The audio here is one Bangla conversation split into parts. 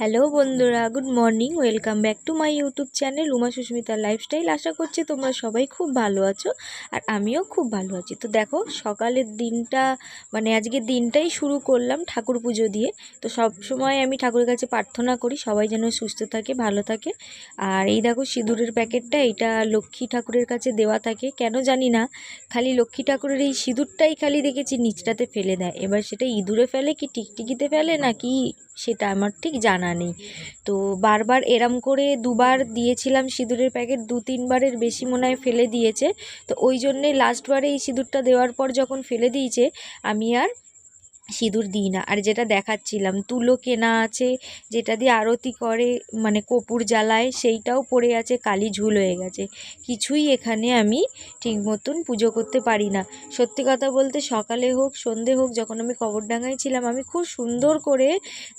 হ্যালো বন্ধুরা, good morning. Welcome back to my YouTube channel Uma সুস্মিতার lifestyle. আশা করছি তোমরা সবাই খুব ভালো আছো আর আমিও খুব ভালো আছি। তো দেখো, সকালের দিনটা মানে আজকে দিনটাই শুরু করলাম ঠাকুর পুজো দিয়ে। তো সব সময় আমি ঠাকুরের কাছে প্রার্থনা করি, সবাই যেন সুস্থ থাকে, ভালো থাকে। আর এই দেখো, সিঁদুরের প্যাকেটটা, এটা লক্ষ্মী ঠাকুরের কাছে দেওয়া থাকে। কেন জানি না, খালি লক্ষ্মী ঠাকুরের এই সিঁদুরটাই খালি দেখেছি, নিচটাতে ফেলে দেয়। এবার সেটা ইঁদুরে ফেলে কি টিকটিকিতে ফেলে, নাকি সেটা আমার ঠিক জানা নেই। তো বারবার এরম করে দুবার দিয়েছিলাম সিঁদুরের প্যাকেট, দু তিনবারের বেশি মনে হয় ফেলে দিয়েছে। তো ওই জন্যে লাস্টবারে এই সিঁদুরটা দেওয়ার পর যখন ফেলে দিয়েছে, আমি আর সিঁদুর দিই না। আর যেটা দেখাচ্ছিলাম, তুলো কেনা আছে, যেটা দিয়ে আরতি করে মানে কপুর জ্বালায়, সেইটাও পড়ে আছে, কালি ঝুল হয়ে গেছে। কিছুই এখানে আমি ঠিক মতন পুজো করতে পারি না। সত্যি কথা বলতে সকালে হোক, সন্ধে হোক, যখন আমি কবরডাঙ্গায় ছিলাম, আমি খুব সুন্দর করে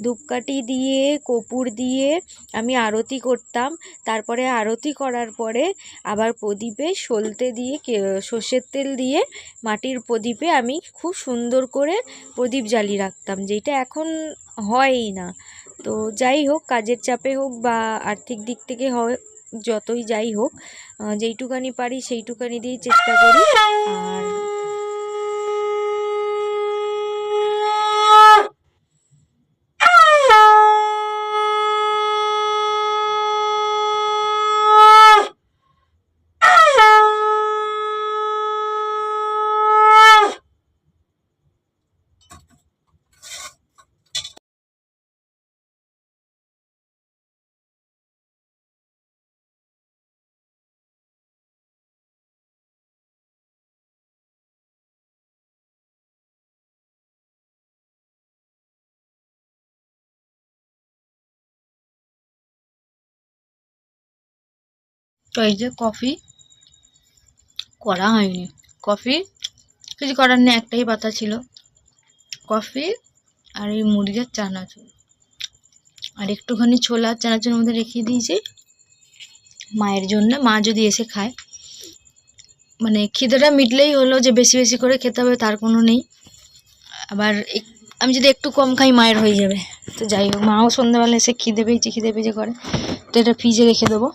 ধূপকাঠি দিয়ে, কপুর দিয়ে আমি আরতি করতাম। তারপরে আরতি করার পরে আবার প্রদীপে সলতে দিয়ে সর্ষের তেল দিয়ে মাটির প্রদীপে আমি খুব সুন্দর করে প্রদীপ জ্বালিয়ে রাখতাম যেটা এখন হয়ই না। তো যাই হোক, কাজের চাপে হোক বা আর্থিক দিক থেকে হয়, যতই যাই হোক যেইটুকানি পারি সেইটুকানি দিয়েই চেষ্টা করি। আর তো এই যে কফি করা হয়নি। কফি কিছু করার নেই, একটাই পাতা ছিল। কফি আর এই মুড়ির চানাচুর আর একটুখানি ছোলা চানাচুরের মধ্যে রেখে দিয়েছি। মায়ের জন্য, মা যদি এসে খায়। মানে খিদেটা মিটলেই হলো যে বেশি বেশি করে খেতে হবে, তার কোনো নেই। আবার আমি যদি একটু কম খাই, মায়ের হয়ে যাবে। তো যাই হোক, মাও সন্ধ্যাবেলা এসে খিদে পেয়েছে খিদে পেয়েছে করে। তো এটা ফ্রিজে রেখে দেবো।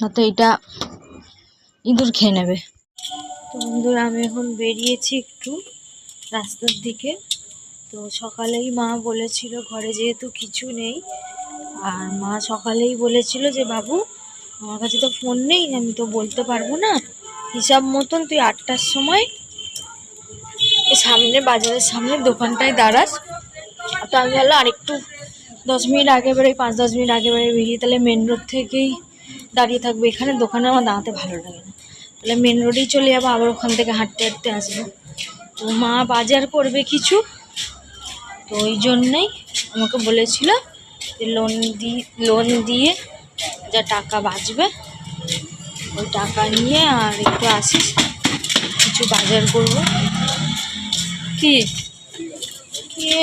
না তো এটা ইঁদুর খেয়ে নেবে। তো বন্ধুরা, আমি এখন বেরিয়েছি একটু রাস্তার দিকে। তো সকালেই মা বলেছিল, ঘরে যেহেতু কিছু নেই, আর মা সকালেই বলেছিল যে, বাবু, আমার কাছে তো ফোন নেই, আমি তো বলতে পারব না। হিসাব মতন তুই আটটার সময় সামনে, বাজারের সামনে দোকানটায় দাঁড়াস। তো আমি ভাবলাম, আরেকটু দশ মিনিট আগে বেরোই পাঁচ দশ মিনিট আগে বেরোই বেরিয়ে, তাহলে মেন রোড থেকেই দাঁড়িয়ে থাকব। এখানে দোকানে আমার দাঁড়াতে ভালো লাগে না। তাহলে মেন রোডেই চলে যাব, আবার ওখান থেকে হাঁটতে হাঁটতে আসব। তো মা বাজার করবে কিছু, তো ওই জন্যেই আমাকে বলেছিল যে লোন দি লোন দিয়ে যা টাকা বাঁচবে, ওই টাকা নিয়ে আর একটু আসিস, কিছু বাজার করব। কি? কে?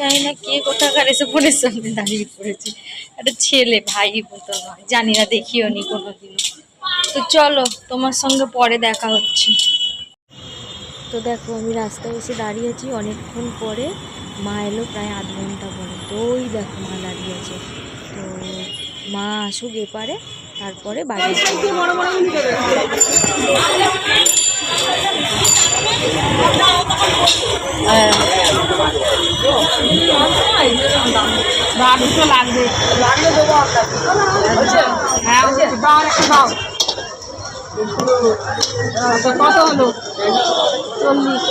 জানি না কে কোথাকার এসে দাঁড়িয়ে পড়েছে। একটা ছেলে ভাই জানি না, দেখিও নি তো চলো, তোমার সঙ্গে পরে দেখা হচ্ছে। তো দেখো, আমি রাস্তায় এসে দাঁড়িয়ে আছি অনেকক্ষণ পরে। মা এলো প্রায় আধ ঘণ্টা পরে। তো ওই দেখো মা দাঁড়িয়ে আছে। তো মা আসুক এপারে, তারপরে বাড়ি লাগবে। হ্যাঁ দাও দাও। আচ্ছা, কত হলো? চল্লিশ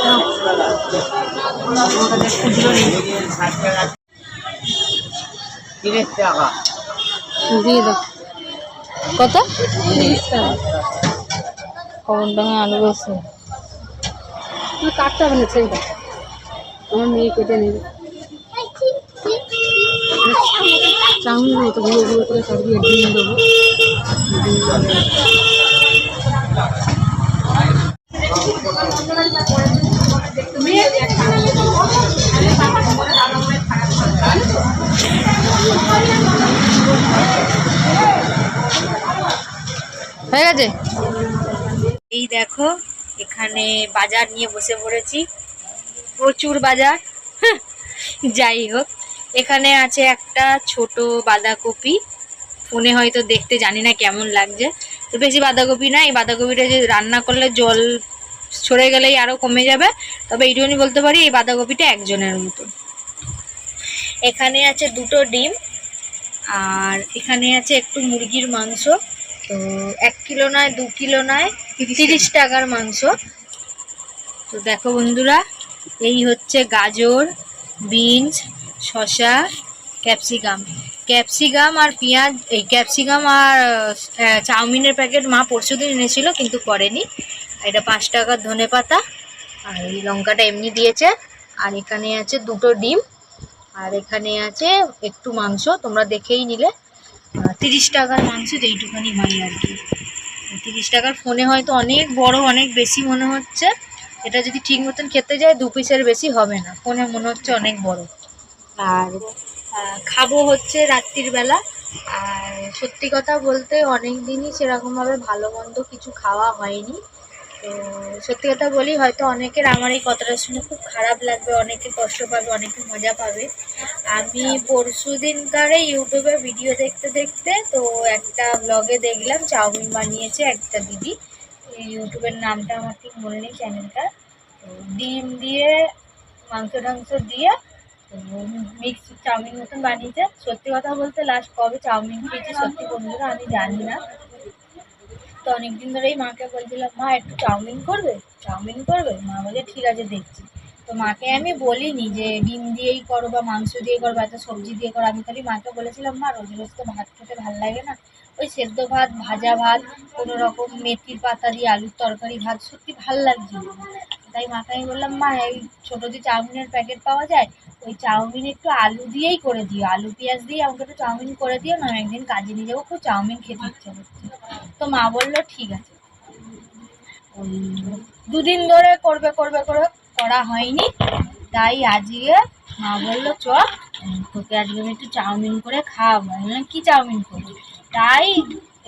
দিয়ে দাও। কত? তিরিশ টাকা। আলু কাটতে হবে না সেই আমার মেয়ে কেটে নেবে। চাউমিন মতো গুঁড়ো গুঁড়ো করে আর ডিম দেবো হয়ে গেছে? এই দেখো এখানে বাজার নিয়ে বসে পড়েছি। প্রচুর বাজার। হ্যাঁ, যাই হোক। এখানে আছে একটা ছোট বাঁধাকপি। ফোনে হয়তো দেখতে জানি না কেমন লাগছে। তো বেশি বাঁধাকপি না এই বাঁধাকপিটা যে রান্না করলে জল সরে গেলেই আরও কমে যাবে। তবে এইটুকুনি বলতে পারি এই বাঁধাকপিটা একজনের মতো। এখানে আছে দুটো ডিম আর এখানে আছে একটু মুরগির মাংস। তো এক কিলো নয় দু কিলো নয় তিরিশ টাকার মাংস। তো দেখো বন্ধুরা এই হচ্ছে গাজর বিনস শসা, ক্যাপসিকাম। ক্যাপসিকাম আর পেঁয়াজ, এই ক্যাপসিকাম আর চাউমিনের প্যাকেট মা পরশু দিন এনেছিল, কিন্তু করেনি। এটা পাঁচ টাকার ধনে পাতা, আর এই লঙ্কাটা এমনি দিয়েছে। আর এখানে আছে দুটো ডিম, আর এখানে আছে একটু মাংস, তোমরা দেখেই নিলে। তিরিশ টাকার মাংস যেইটুখানি হয় আর কি। তিরিশ টাকার ফোনে হয়তো অনেক বড়, অনেক বেশি মনে হচ্ছে। এটা যদি ঠিক মতন খেতে যায়, দু পিসের বেশি হবে না। ফোনে মনে হচ্ছে অনেক বড়। আর খাব হচ্ছে রাত্রির বেলা। আর সত্যি কথা বলতে অনেক দিনই সেরকমভাবে ভালো মন্দ কিছু খাওয়া হয়নি। তো সত্যি কথা বলি, হয়তো অনেকের আমার এই কথাটা শুনে খুব খারাপ লাগবে, অনেকে কষ্ট পাবে, অনেকে মজা পাবে। আমি পরশু দিনকারে ইউটিউবে ভিডিও দেখতে দেখতে তো একটা ব্লগে দেখলাম, চাউমিন বানিয়েছে একটা দিদি। ইউটিউবের নামটা আমার ঠিক মনে নেই চ্যানেলটা ডিম দিয়ে মাংস টাংস দিয়ে মিক্স চাউমিন মতন বানিয়েছে। সত্যি কথা বলতে লাস্ট কবে চাউমিন খেয়েছি সত্যি বন্ধুরা আমি জানি না। তো অনেকদিন ধরেই মাকে বলছিলাম, মা, একটু চাউমিন করবে? চাউমিন করবে? মা বলে, ঠিক আছে, দেখছি। তো মাকে আমি বলিনি যে, ডিম দিয়েই করো বা মাংস দিয়ে করো বা এত সবজি দিয়ে করো। আমি খালি মাকে বলেছিলাম, মা, রোজ রোজ তো ভাত খেতে ভালো লাগে না। ওই সেদ্ধ ভাত, ভাজা ভাত, কোনো রকম মেথির পাতা দিয়ে আলুর তরকারি ভাত সত্যি ভালো লাগছিল। তাই মাকে আমি বললাম, মা, এই ছোটো যে চাউমিনের প্যাকেট পাওয়া যায়, ওই চাউমিন একটু আলু দিয়েই করে দিও। আলু, পেঁয়াজ দিয়ে আমাকে একটু চাউমিন করে দিও, না একদিন কাজে নিয়ে যাব, খুব চাউমিন খেতে ইচ্ছে করছে। তো মা বলল, ঠিক আছে। দুদিন ধরে করবে করবে করে করা হয়নি। তাই আজকে মা বলল চ তোকে আজকে আমি একটু চাউমিন করে খাওয়াবো। বললাম, কী চাউমিন করব? তাই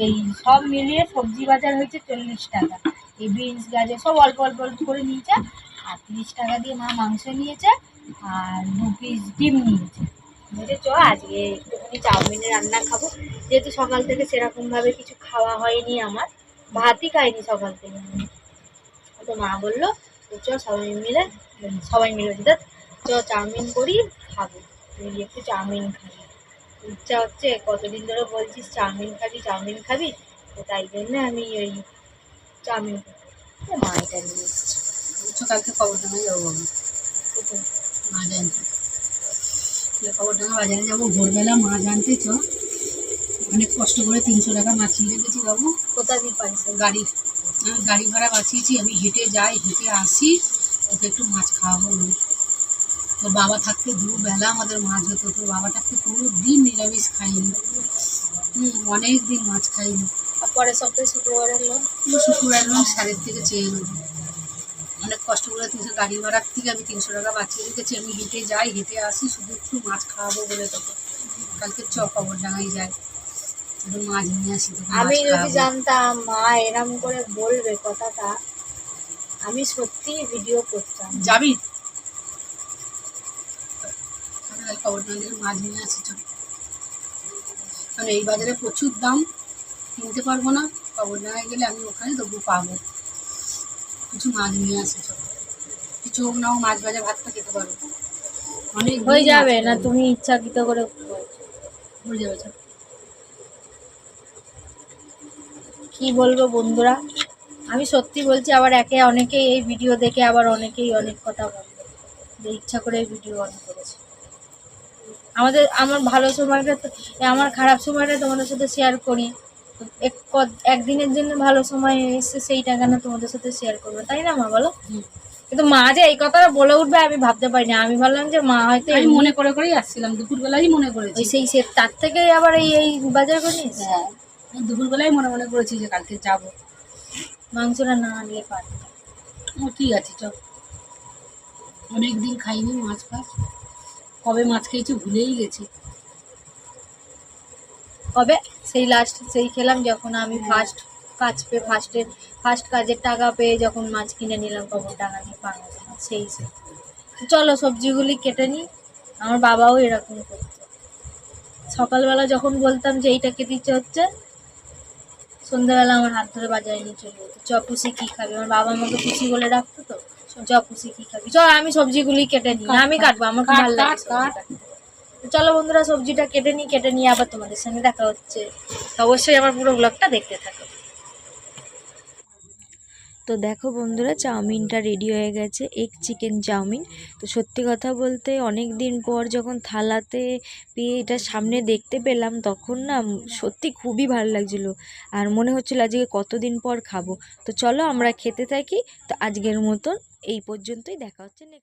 এই সব মিলিয়ে সবজি বাজার হয়েছে চল্লিশ টাকা। এই বিনস গাজর সব অল্প অল্প অল্প করে নিয়েছে। আর তিরিশ টাকা দিয়ে মা মাংস নিয়েছে আর দু পিস ডিম নিয়েছে। বলছে চ আজকে একটুখানি চাউমিনের রান্না খাব। যেহেতু সকাল থেকে সেরকমভাবে কিছু খাওয়া হয়নি আমার ভাতই খাইনি সকাল থেকে। আমি। তো মা বলল চ সবাই মিলে সবাই মিলে বলছি, চ চাউমিন করি খাব। তুই একটু চাউমিন খাবি। ইচ্ছা হচ্ছে কতদিন ধরে বলছিস চাউমিন খাবি চাউমিন খাবি? তো তাই জন্য আমি ওই চাউমিন খাব। তো মা এটা নিয়ে এসছে বলছো কালকে খবরডাঙ্গায় যাব আমি কোথায়? মাছ আনতে তাহলে খবরডাঙ্গা বাজারে যাব ভোরবেলা মাছ আনতে চ অনেক কষ্ট করে তিনশো টাকা মাছিয়ে রেখেছি বাবু কোথা দিয়ে পাইছে গাড়ি আমি গাড়ি ভাড়া বাঁচিয়েছি আমি হেঁটে যাই হেঁটে আসি ওকে একটু মাছ খাওয়াবো বলে তোর বাবা থাকতে দুবেলা আমাদের মাছ হতো তোর বাবা থাকতে কোনো দিন নিরামিষ খাইনি হুম অনেক দিন মাছ খাইনি আর পরের সপ্তাহে শুক্রবার হলো শুক্রবার এলাম স্যারের থেকে চেয়ে নেব। অনেক কষ্ট করে তিনশো গাড়ি ভাড়ার থেকে আমি তিনশো টাকা বাঁচিয়ে রেখেছি। আমি হেঁটে যাই হেঁটে আসি শুধু একটু মাছ খাওয়াবো বলে তোকে কালকে চ খবর ডাঙাই যায় একটু মাছ নিয়ে আসি আমি যদি জানতাম মা এরম করে বলবে কথাটা আমি সত্যি ভিডিও করতাম। যাবি? খবর ডাঙাই মাছ নিয়ে আসি চল। কারণ এই বাজারে প্রচুর দাম। কিনতে পারব না খবর ডাঙায় গেলে আমি ওখানে তবু পাবো। কিছু মাছ নিয়ে আসি চ কিছু হোক না মাছ ভাজা ভাতটা খেতে পারব অনেক হয়ে যাবে না তুমি ইচ্ছাকৃত করে হয়ে যাবে কি বলব বন্ধুরা? আমি সত্যি বলছি আবার একে অনেকেই এই ভিডিও দেখে আবার অনেকেই অনেক কথা বলবে যে ইচ্ছা করে এই ভিডিও অন করেছে। আমাদের আমার ভালো সময়টা আমার খারাপ সময়টা তোমাদের সাথে শেয়ার করি। তো এক একদিনের জন্য ভালো সময় এসে সেইটা কেন তোমাদের সাথে শেয়ার করবে। তাই না মা বলো? কিন্তু মা যে এই কথাটা বলে উঠবে আমি ভাবতে পারিনি। আমি ভাবলাম যে মা হয়তো আমি মনে করে করেই আসছিলাম দুপুরবেলাই মনে করেছি। সেই সে তার থেকেই আবার এই এই বাজার করিস? হ্যাঁ। দুপুরবেলাই মনে মনে করেছি যে কালকে যাব। মাংসটা না আনলে পারবে ও ঠিক আছে চ অনেক দিন খাইনি মাছ ফাছ। কবে মাছ খেয়েছি ভুলেই গেছি। কবে? সেই লাস্ট সেই খেলাম যখন আমি ফার্স্ট কাজ পেয়ে ফার্স্টের ফার্স্ট কাজের টাকা পেয়ে যখন মাছ কিনে নিলাম কখন টাকা দিয়ে পাঙ্গাস সেই সে চলো সবজিগুলি কেটে নিই। আমার বাবাও এরকম করতো। সকালবেলা যখন বলতাম যে এইটা কেটে ইচ্ছে হচ্ছে সন্ধ্যাবেলা আমার হাত ধরে বাজারে নিয়ে চলে যেত। চ পুষি কী খাবি? আমার বাবা আমাকে পুষি বলে রাখতো তো। চ পুষি কী খাবি? চল আমি সবজিগুলি কেটে নিই। আমি কাটবো আমার ভালো লাগে চলো বন্ধুরা, সবজিটা কেটে নিই, কেটে নিয়ে আবার তোমাদের সঙ্গে দেখা হচ্ছে। অবশ্যই আমার পুরো ব্লগটা দেখতে থাকো। তো দেখো বন্ধুরা, চাউমিনটা রেডি হয়ে গেছে এগ চিকেন চাউমিন। তো সত্যি কথা বলতে অনেক দিন পর যখন থালাতে পেয়ে এটা সামনে দেখতে পেলাম, তখন না সত্যি খুবই ভালো লাগছিল। আর মনে হচ্ছিল আজকে কতদিন পর খাব। তো চলো আমরা খেতে থাকি, তো আজকের মতন এই পর্যন্তই, দেখা হচ্ছে নেক্সট